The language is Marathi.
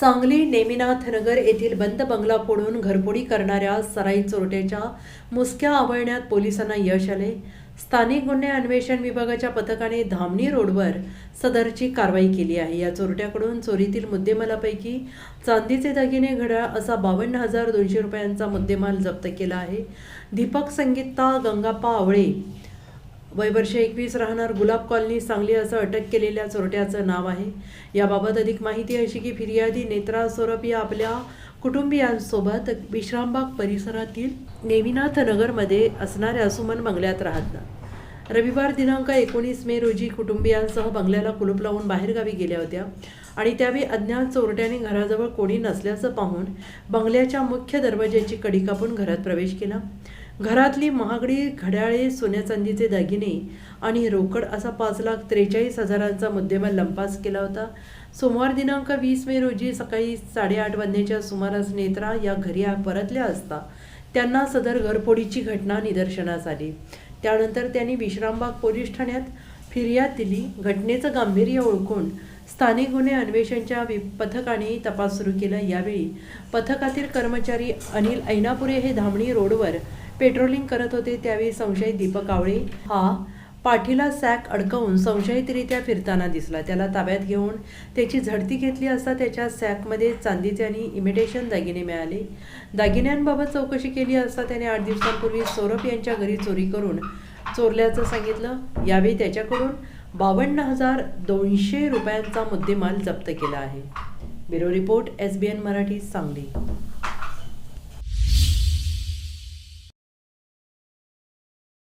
सांगली नेमिनाथनगर येथील बंद बंगला फोडून घरफोडी करणाऱ्या सराई चोरट्याच्या मुसक्या आवळण्यात पोलिसांना यश आले. स्थानिक गुन्हे अन्वेषण विभागाच्या पथकाने धामणी रोडवर सदरची कारवाई केली आहे. या चोरट्याकडून चोरीतील मुद्देमालापैकी चांदीचे दागिने घड्याळ असा बावन्न हजार दोनशे रुपयांचा मुद्देमाल जप्त केला आहे. दीपक संगीता गंगाप्पा आवळे वय वर्ष एकवीस राहणार गुलाब कॉलनी सांगली असं अटक केलेल्या चोरट्याचं नाव आहे. याबाबत अधिक माहिती अशी की फिर्यादी नेत्रा सोरप या आपल्या कुटुंबियांसोबत विश्रामबाग परिसरातील नेमिनाथ नगरमध्ये असणाऱ्या सुमन बंगल्यात राहतात रविवार दिनांक एकोणीस मे रोजी कुटुंबियांसह बंगल्याला कुलूप लावून बाहेरगावी गेल्या होत्या आणि त्यावेळी अज्ञात चोरट्याने घराजवळ कोणी नसल्याचं पाहून बंगल्याच्या मुख्य दरवाज्याची कडी कापून घरात प्रवेश केला. घरातली महागडी घड्याळे सोन्या चांदीचे दागिने आणि रोकड असा पाच लाख त्रेचाळीस हजारांचा मुद्देमाल लंपास केला होता. सोमवार दिनांक वीस मे रोजी सकाळी साडेआठ वाजण्याच्या सुमारास नेत्रा या घरी परतल्या असता त्यांना सदर घरफोडीची घटना निदर्शनास आली. त्यानंतर त्यांनी विश्रामबाग पोलीस ठाण्यात फिर्याद दिली. घटनेचं गांभीर्य ओळखून स्थानिक गुन्हे अन्वेषणच्या वि- पथकाने तपास सुरू केला. यावेळी पथकातील कर्मचारी अनिल ऐनापुरे हे धामणी रोडवर पेट्रोलिंग करत होते त्यावेळी संशयित दीपक आवळे हा पाठीला सॅक अडकवून संशयितरित्या फिरताना दिसला. त्याला ताब्यात घेऊन त्याची झडती घेतली असता त्याच्या सॅकमध्ये चांदीचे आणि इमिटेशन दागिने मिळाले. दागिन्यांबाबत चौकशी केली असता त्याने आठ दिवसांपूर्वी सौरभ यांच्या घरी चोरी करून चोरल्याचं सांगितलं. यावेळी त्याच्याकडून बावन्न हजार दोनशे रुपयांचा मुद्देमाल जप्त केला आहे. Bureau report S B N Marathi Sangli.